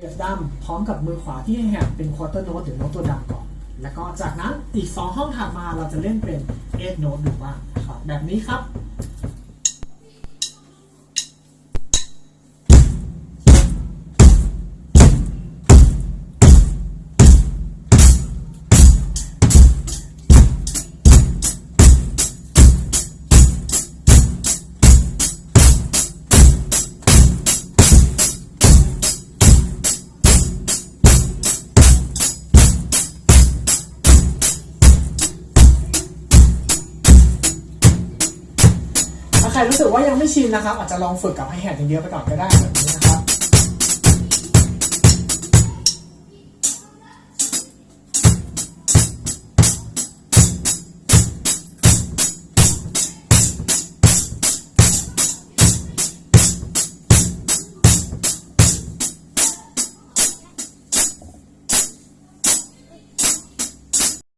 เบสดัมพร้อมกับมือขวาที่แหบเป็นควอเตอร์โน้ตหรือโน้ตตัวดำก่อน แล้วก็จากนั้นอีก 2 ห้องถัดมาเราจะเล่นเป็นเอทโน้ตดูบ้างนะครับแบบนี้ครับ ถ้าใครรู้สึกว่ายังไม่ชินนะครับอาจจะลองฝึกกับไฮแฮทอย่างเดียวไปก่อนก็ได้แบบนี้นะ